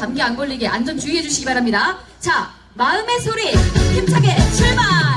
감기 안 걸리게 안전 주의해 주시기 바랍니다. 자, 마음의 소리 힘차게 출발!